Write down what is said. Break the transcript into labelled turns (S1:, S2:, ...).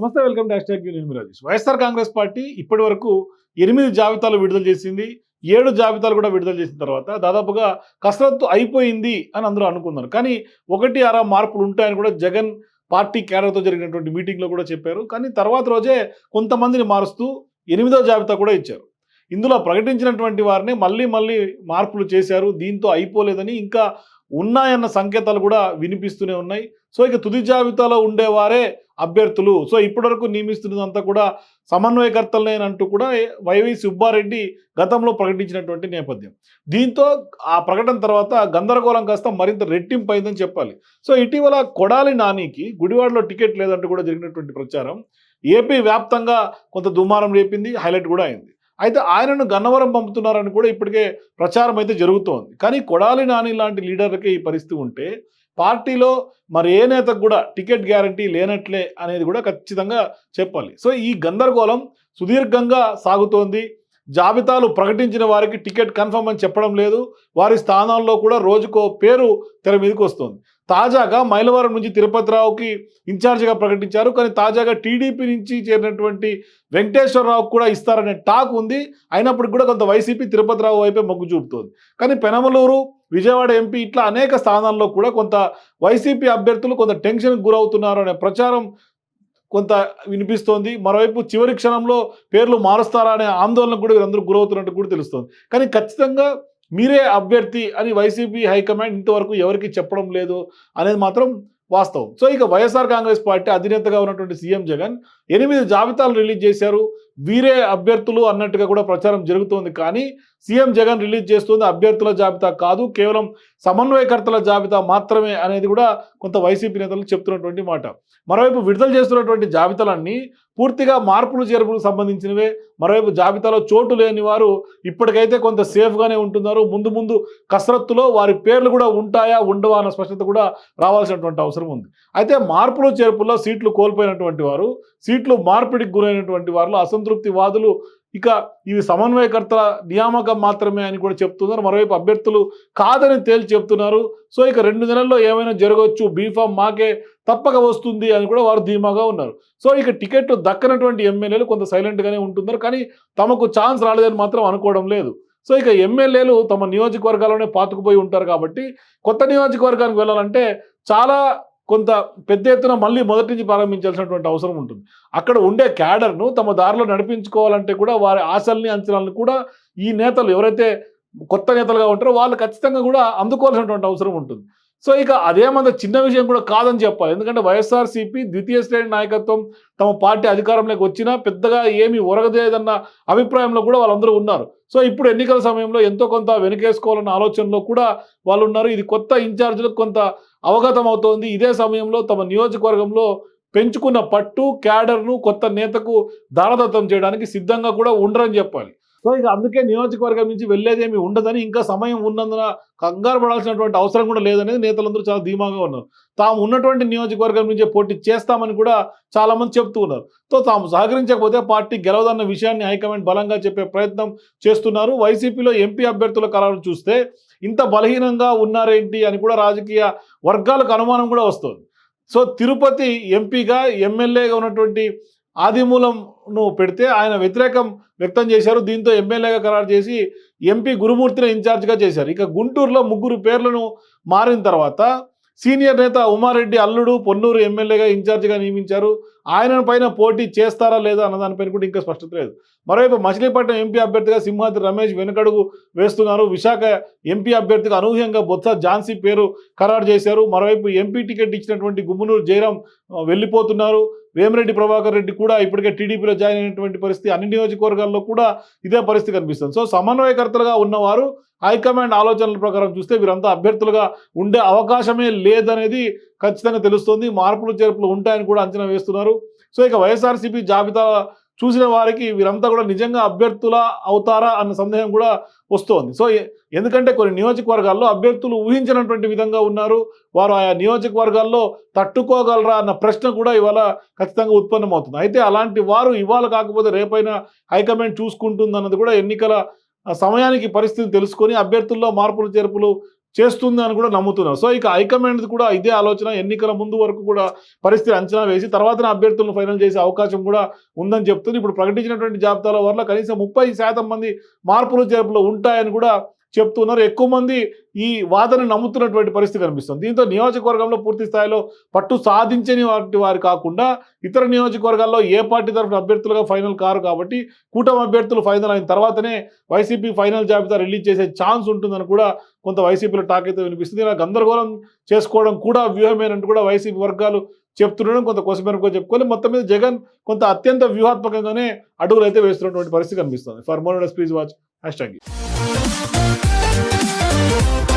S1: నమస్తే welcome to hash నేను Rajesh. YSR Congress party ఇప్పటి వరకు ఎనిమిది జాబితాలు విడుదల చేసింది. ఏడు జాబితాలు కూడా విడుదల చేసిన తర్వాత దాదాపుగా కసరత్తు అయిపోయింది అని అందరూ అనుకున్నారు. కానీ ఒకటి అర మార్పులు ఉంటాయని కూడా జగన్ పార్టీ కేడర్తో జరిగినటువంటి మీటింగ్లో కూడా చెప్పారు. కానీ తర్వాత రోజే కొంతమందిని మారుస్తూ ఎనిమిదో జాబితా కూడా ఇచ్చారు. ఇందులో ప్రకటించినటువంటి వారిని మళ్ళీ మళ్ళీ మార్పులు చేశారు. దీంతో అయిపోలేదని ఇంకా ఉన్నాయన్న సంకేతాలు కూడా వినిపిస్తూనే ఉన్నాయి. సో ఇక తుది జాబితాలో ఉండేవారే అభ్యర్థులు. సో ఇప్పటివరకు నియమిస్తున్నదంతా కూడా సమన్వయకర్తలనేనంటూ కూడా వైవి సుబ్బారెడ్డి గతంలో ప్రకటించినటువంటి నేపథ్యం. దీంతో ఆ ప్రకటన తర్వాత గందరగోళం కాస్త మరింత రెట్టింపైందని చెప్పాలి. సో ఇటీవల కొడాలి నానికి గుడివాడలో టికెట్ లేదంటూ కూడా జరిగినటువంటి ప్రచారం ఏపీ వ్యాప్తంగా కొంత దుమారం రేపింది హైలైట్ కూడా అయింది. అయితే ఆయనను గన్నవరం పంపుతున్నారని కూడా ఇప్పటికే ప్రచారం అయితే జరుగుతోంది. కానీ కొడాలి నాని లాంటి లీడర్లకి ఈ పరిస్థితి ఉంటే పార్టీలో మరి ఏ నేతకు కూడా టికెట్ గ్యారంటీ లేనట్లే అనేది కూడా ఖచ్చితంగా చెప్పాలి. సో ఈ గందరగోళం సుదీర్ఘంగా సాగుతోంది. జాబితాలు ప్రకటించిన వారికి టికెట్ కన్ఫర్మ్ అని చెప్పడం లేదు. వారి స్థానాల్లో కూడా రోజుకో పేరు తెర మీదకి వస్తుంది. తాజాగా మైలవరం నుంచి తిరుపతిరావుకి ఇన్ఛార్జిగా ప్రకటించారు. కానీ తాజాగా టీడీపీ నుంచి చేరినటువంటి వెంకటేశ్వరరావు కూడా ఇస్తారనే టాక్ ఉంది. అయినప్పటికీ కూడా కొంత వైసీపీ తిరుపతిరావు వైపే మొగ్గు చూపుతోంది. కానీ పెనమలూరు విజయవాడ ఎంపీ ఇట్లా అనేక స్థానాల్లో కూడా కొంత వైసీపీ అభ్యర్థులు కొంత టెన్షన్కి గురవుతున్నారు అనే ప్రచారం కొంత వినిపిస్తోంది. మరోవైపు చివరి క్షణంలో పేర్లు మారుస్తారా అనే ఆందోళన కూడా వీరందరూ గురవుతున్నట్టు కూడా తెలుస్తోంది. కానీ ఖచ్చితంగా మీరే అభ్యర్థి అని వైసీపీ హైకమాండ్ ఇంతవరకు ఎవరికి చెప్పడం లేదు అనేది మాత్రం వాస్తవం. సో ఇక వైఎస్ఆర్ కాంగ్రెస్ పార్టీ అధినేతగా ఉన్నటువంటి సీఎం జగన్ ఎనిమిది జాబితాలు రిలీజ్ చేశారు. వీరే అభ్యర్థులు అన్నట్టుగా కూడా ప్రచారం జరుగుతోంది. కానీ సీఎం జగన్ రిలీజ్ చేస్తుంది అభ్యర్థుల జాబితా కాదు కేవలం సమన్వయకర్తల జాబితా మాత్రమే అనేది కూడా కొంత వైసీపీ నేతలు చెప్తున్నటువంటి మాట. మరోవైపు విడుదల చేస్తున్నటువంటి జాబితాలన్నీ పూర్తిగా మార్పులు చేర్పులకు సంబంధించినవే. మరోవైపు జాబితాలో చోటు లేని వారు ఇప్పటికైతే కొంత సేఫ్గానే ఉంటున్నారు. ముందు ముందు కసరత్తులో వారి పేర్లు కూడా ఉంటాయా ఉండవా అన్న స్పష్టత కూడా రావాల్సినటువంటి అవసరం ఉంది. అయితే మార్పులు చేర్పుల్లో సీట్లు కోల్పోయినటువంటి వారు సీట్లు మార్పిడికి గురైనటువంటి వారిలో అసంతృప్తి వాదులు ఇక ఇవి సమన్వయకర్తల నియామకం మాత్రమే అని కూడా చెప్తున్నారు. మరోవైపు అభ్యర్థులు కాదని తేల్చి చెప్తున్నారు. సో ఇక రెండు నెలల్లో ఏమైనా జరగవచ్చు బీఫామ్ మాకే తప్పక వస్తుంది అని కూడా వారు ధీమాగా ఉన్నారు. సో ఇక టికెట్ దక్కనటువంటి ఎమ్మెల్యేలు కొంత సైలెంట్గానే ఉంటున్నారు. కానీ తమకు ఛాన్స్ రాలేదని మాత్రం అనుకోవడం లేదు. సో ఇక ఎమ్మెల్యేలు తమ నియోజకవర్గాల్లోనే పాతుకుపోయి ఉంటారు కాబట్టి కొత్త నియోజకవర్గానికి వెళ్ళాలంటే చాలా కొంత పెద్ద ఎత్తున మళ్ళీ మొదటి నుంచి ప్రారంభించాల్సినటువంటి అవసరం ఉంటుంది. అక్కడ ఉండే క్యాడర్ను తమ దారిలో నడిపించుకోవాలంటే కూడా వారి ఆశల్ని అంచనాలను కూడా ఈ నేతలు ఎవరైతే కొత్త నేతలుగా ఉంటారో వాళ్ళు ఖచ్చితంగా కూడా అందుకోవాల్సినటువంటి అవసరం ఉంటుంది. సో ఇక అదేమంత చిన్న విషయం కూడా కాదని చెప్పాలి. ఎందుకంటే వైఎస్ఆర్సీపీ ద్వితీయ శ్రేణి నాయకత్వం తమ పార్టీ అధికారంలోకి వచ్చినా పెద్దగా ఏమీ ఒరగదేదన్న అభిప్రాయంలో కూడా వాళ్ళందరూ ఉన్నారు. సో ఇప్పుడు ఎన్నికల సమయంలో ఎంతో కొంత వెనుకేసుకోవాలన్న ఆలోచనలో కూడా వాళ్ళు ఉన్నారు. ఇది కొత్త ఇన్ఛార్జీలకు కొంత అవగతం అవుతోంది. ఇదే సమయంలో తమ నియోజకవర్గంలో పెంచుకున్న పట్టు క్యాడర్ను కొత్త నేతకు దారదత్తం చేయడానికి సిద్ధంగా కూడా ఉండరని చెప్పాలి. సో ఇక అందుకే నియోజకవర్గం నుంచి వెళ్ళేదేమి ఉండదని ఇంకా సమయం ఉన్నందున కంగారు పడాల్సినటువంటి అవసరం కూడా లేదనేది నేతలందరూ చాలా ధీమాగా ఉన్నారు. తాము ఉన్నటువంటి నియోజకవర్గం నుంచే పోటీ చేస్తామని కూడా చాలామంది చెప్తూ ఉన్నారు. సో తాము సహకరించకపోతే పార్టీ గెలవదన్న విషయాన్ని హైకమాండ్ బలంగా చెప్పే ప్రయత్నం చేస్తున్నారు. వైసీపీలో ఎంపీ అభ్యర్థుల కళను చూస్తే ఇంత బలహీనంగా ఉన్నారేంటి అని కూడా రాజకీయ వర్గాలకు అనుమానం కూడా వస్తుంది. సో తిరుపతి ఎంపీగా ఎమ్మెల్యేగా ఉన్నటువంటి ఆదిమూలంను పెడితే ఆయన వ్యతిరేకం వ్యక్తం చేశారు. దీంతో ఎమ్మెల్యేగా ఖరారు చేసి ఎంపీ గురుమూర్తిని ఇన్ఛార్జ్గా చేశారు. ఇక గుంటూరులో ముగ్గురు పేర్లను మారిన తర్వాత సీనియర్ నేత ఉమారెడ్డి అల్లుడు పొన్నూరు ఎమ్మెల్యేగా ఇన్ఛార్జిగా నియమించారు. ఆయన పైన పోటీ చేస్తారా లేదా అన్న దానిపైన కూడా ఇంకా స్పష్టత లేదు. మరోవైపు మచిలీపట్నం ఎంపీ అభ్యర్థిగా సింహాద్రి రమేష్ వెనుకడుగు వేస్తున్నారు. విశాఖ ఎంపీ అభ్యర్థిగా అనూహ్యంగా బొత్స ఝాన్సీ పేరు ఖరారు చేశారు. మరోవైపు ఎంపీ టికెట్ ఇచ్చినటువంటి గుమ్మునూరు జయరాం వెళ్ళిపోతున్నారు. వేమిరెడ్డి ప్రభాకర్ రెడ్డి కూడా ఇప్పటికే టీడీపీలో జాయిన్ అయినటువంటి పరిస్థితి. అన్ని నియోజకవర్గాల్లో కూడా ఇదే పరిస్థితి కనిపిస్తుంది. సో సమన్వయకర్తలుగా ఉన్నవారు హైకమాండ్ ఆలోచనల ప్రకారం చూస్తే వీరంతా అభ్యర్థులుగా ఉండే అవకాశమే లేదనేది ఖచ్చితంగా తెలుస్తుంది. మార్పులు చేర్పులు ఉంటాయని కూడా అంచనా వేస్తున్నారు. సో ఇక వైఎస్ఆర్సీపీ జాబితా చూసిన వారికి వీరంతా కూడా నిజంగా అభ్యర్థులా అవుతారా అన్న సందేహం కూడా వస్తోంది. సో ఎందుకంటే కొన్ని నియోజకవర్గాల్లో అభ్యర్థులు ఊహించినటువంటి విధంగా ఉన్నారు. వారు ఆయా నియోజకవర్గాల్లో తట్టుకోగలరా అన్న ప్రశ్న కూడా ఇవాళ ఖచ్చితంగా ఉత్పన్నమవుతుంది. అయితే అలాంటి వారు ఇవాళ కాకపోతే రేపైనా హైకమాండ్ చూసుకుంటుంది అన్నది కూడా ఎన్నికల సమయానికి పరిస్థితిని తెలుసుకొని అభ్యర్థుల్లో మార్పులు చేర్పులు చేస్తుంది అని కూడా నమ్ముతున్నారు సో ఇక హైకమాండ్ కూడా ఇదే ఆలోచన. ఎన్నికల ముందు వరకు కూడా పరిస్థితి అంచనా వేసి తర్వాత అభ్యర్థులను ఫైనల్ చేసే అవకాశం కూడా ఉందని చెప్తుంది. ఇప్పుడు ప్రకటించినటువంటి జాబితాల వల్ల కనీసం ముప్పై శాతం మంది మార్పులు చేర్పులు ఉంటాయని కూడా చెప్తున్నారు. ఎక్కువ మంది ఈ వాదన నమ్ముతున్నటువంటి పరిస్థితి కనిపిస్తుంది. దీంతో నియోజకవర్గంలో పూర్తి స్థాయిలో పట్టు సాధించని వాటి వారు కాకుండా ఇతర నియోజకవర్గాల్లో ఏ పార్టీ తరఫున అభ్యర్థులుగా ఫైనల్ కారు కాబట్టి కూటమి అభ్యర్థులు ఫైనల్ అయిన తర్వాతనే వైసీపీ ఫైనల్ జాబితా రిలీజ్ చేసే ఛాన్స్ ఉంటుందని కూడా కొంత వైసీపీలో టాక్ అయితే వినిపిస్తుంది. ఇలా గందరగోళం చేసుకోవడం కూడా వ్యూహమేనంటూ కూడా వైసీపీ వర్గాలు చెప్తుండడం కొంత కోసమేరకు చెప్పుకొని మొత్తం మీద జగన్ కొంత అత్యంత వ్యూహాత్మకంగానే అడుగులు అయితే వేస్తున్నటువంటి పరిస్థితి కనిపిస్తుంది. For more please watch hash tag Thank